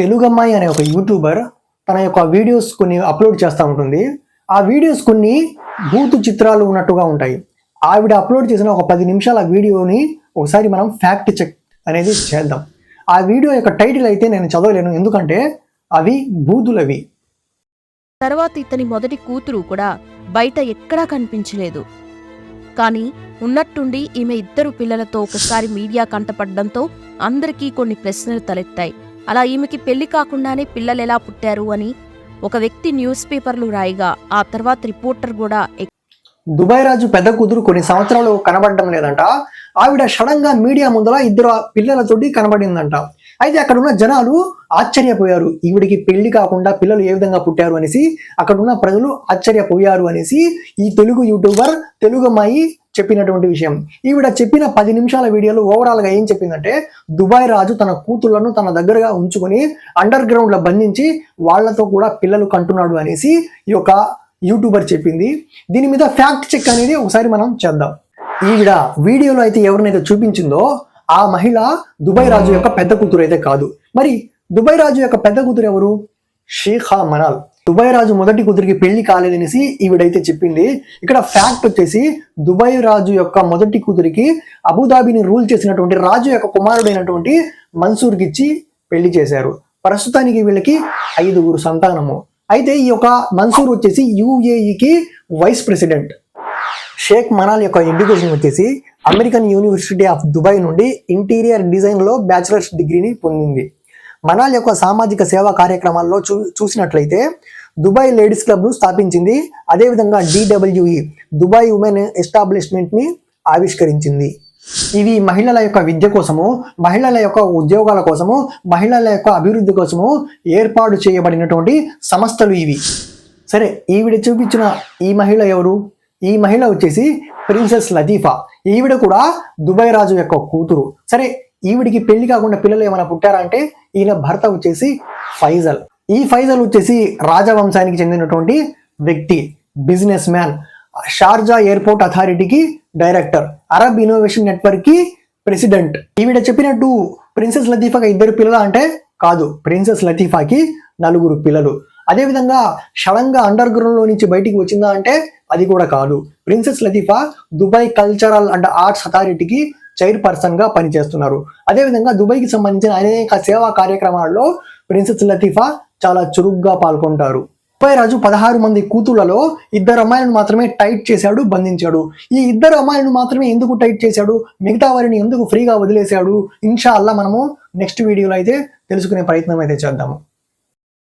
తెలుగమ్మాయి అనే ఒక యూట్యూబర్ తన యొక్క వీడియోస్ కొన్ని అప్లోడ్ చేస్తూ ఉంటుంది. ఆ వీడియోస్ కొన్ని బూతు చిత్రాలు ఉన్నట్టుగా ఉంటాయి. ఆవిడ అప్లోడ్ చేసిన ఒక పది నిమిషాల వీడియోని ఒకసారి మనం ఫ్యాక్ట్ చెక్ అనేది చేద్దాం. ఆ వీడియో యొక్క టైటిల్ అయితే నేను చదవలేను. ఎందుకంటే అవి బూతులవి తర్వాత ఇతని మొదటి కూతురు కూడా బయట ఎక్కడా కనిపించలేదు. కానీ ఉన్నట్టుండి ఈమె ఇద్దరు పిల్లలతో ఒకసారి మీడియా కంటపడడంతో అందరికీ కొన్ని ప్రశ్నలు తలెత్తాయి. అలా ఈమెకి పెళ్ళి కాకుండానే పిల్లలు ఎలా పుట్టారు అని ఒక వ్యక్తి న్యూస్ పేపర్లు రాయిగా ఆ తర్వాత రిపోర్టర్ కూడా దుబాయ్ రాజు పెద్ద కూతురు కొన్ని సంవత్సరాలు కనబడడం లేదంట. ఆవిడ సడన్గా మీడియా ముందర ఇద్దరు పిల్లలతోటి కనబడిందంట. అయితే అక్కడ ఉన్న జనాలు ఆశ్చర్యపోయారు. ఈవిడికి పెళ్ళి కాకుండా పిల్లలు ఏ విధంగా పుట్టారు అనేసి అక్కడ ఉన్న ప్రజలు ఆశ్చర్యపోయారు అనేసి ఈ తెలుగు యూట్యూబర్ తెలుగు అమ్మాయి చెప్పినటువంటి విషయం. ఈవిడ చెప్పిన పది నిమిషాల వీడియోలో ఓవరాల్గా ఏం చెప్పిందంటే దుబాయ్ రాజు తన కూతుళ్ళను తన దగ్గరగా ఉంచుకొని అండర్ గ్రౌండ్లో బంధించి వాళ్ళతో కూడా పిల్లలు కంటున్నాడు అనేసి ఈ యొక్క యూట్యూబర్ చెప్పింది. దీని మీద ఫ్యాక్ట్ చెక్ అనేది ఒకసారి మనం చేద్దాం. ఈవిడ వీడియోలో అయితే ఎవరినైతే చూపించిందో ఆ మహిళ దుబాయ్ రాజు యొక్క పెద్ద కూతురు అయితే కాదు. మరి దుబాయ్ రాజు యొక్క పెద్ద కూతురు ఎవరు? షేఖా మనాల్. దుబాయ్ రాజు మొదటి కూతురికి పెళ్ళి కాలేదనేసి ఈవిడైతే చెప్పింది. ఇక్కడ ఫ్యాక్ట్ వచ్చేసి దుబాయ్ రాజు యొక్క మొదటి కూతురికి అబుదాబిని రూల్ చేసినటువంటి రాజు యొక్క కుమారుడైనటువంటి మన్సూర్కి ఇచ్చి పెళ్ళి చేశారు. ప్రస్తుతానికి వీళ్ళకి ఐదుగురు సంతానము. అయితే ఈ యొక్క మన్సూర్ వచ్చేసి యుఏఈకి వైస్ ప్రెసిడెంట్. షేక్ మనాల్ యొక్క ఎడ్యుకేషన్ వచ్చేసి అమెరికన్ యూనివర్సిటీ ఆఫ్ దుబాయ్ నుండి ఇంటీరియర్ డిజైన్లో బ్యాచిలర్స్ డిగ్రీని పొందింది. మనాల్ యొక్క సామాజిక సేవా కార్యక్రమాల్లో చూ చూసినట్లయితే దుబాయ్ లేడీస్ క్లబ్ను స్థాపించింది. అదేవిధంగా డిడబ్ల్యూఈ దుబాయ్ ఉమెన్ ఎస్టాబ్లిష్మెంట్ని ఆవిష్కరించింది. ఇవి మహిళల యొక్క విద్య కోసము మహిళల యొక్క ఉద్యోగాల కోసము మహిళల యొక్క అభివృద్ధి కోసము ఏర్పాటు చేయబడినటువంటి సంస్థలు ఇవి. సరే ఈవిడ చూపించిన ఈ మహిళ ఎవరు? ఈ మహిళ వచ్చేసి ప్రిన్సెస్ లతీఫా. ఈవిడ కూడా దుబాయ్ రాజు యొక్క కూతురు. సరే ఈవిడికి పెళ్ళి కాకుండా పిల్లలు ఏమైనా పుట్టారా అంటే ఈయన భర్త వచ్చేసి ఫైజల్. ఈ ఫైజల్ వచ్చేసి రాజవంశానికి చెందినటువంటి వ్యక్తి బిజినెస్ మ్యాన్ షార్జా ఎయిర్పోర్ట్ అథారిటీకి డైరెక్టర్ అరబ్ ఇన్నోవేషన్ నెట్వర్క్కి ప్రెసిడెంట్. ఈవిడ చెప్పినట్టు ప్రిన్సెస్ లతీఫాకి ఇద్దరు పిల్లలు అంటే కాదు ప్రిన్సెస్ లతీఫాకి నలుగురు పిల్లలు. అదేవిధంగా షడంగా అండర్ గ్రౌండ్లో నుంచి బయటికి వచ్చిందా అంటే అది కూడా కాదు. Princess Latifa Dubai cultural and arts అథారిటీకి చైర్పర్సన్గా పనిచేస్తున్నారు. అదేవిధంగా దుబాయ్కి సంబంధించిన అనేక సేవా కార్యక్రమాల్లో ప్రిన్సెస్ లతీఫా చాలా చురుగ్గా పాల్గొంటారు. దుబాయ్ రాజు పదహారు మంది కూతుళ్ళలో ఇద్దరు అమ్మాయిలను మాత్రమే టైట్ చేశాడు బంధించాడు. ఈ ఇద్దరు అమ్మాయిలను మాత్రమే ఎందుకు టైట్ చేశాడు? మిగతా వారిని ఎందుకు ఫ్రీగా వదిలేశాడు? ఇన్షా అల్లా మనము నెక్స్ట్ వీడియోలో అయితే తెలుసుకునే ప్రయత్నం అయితే చేద్దాము.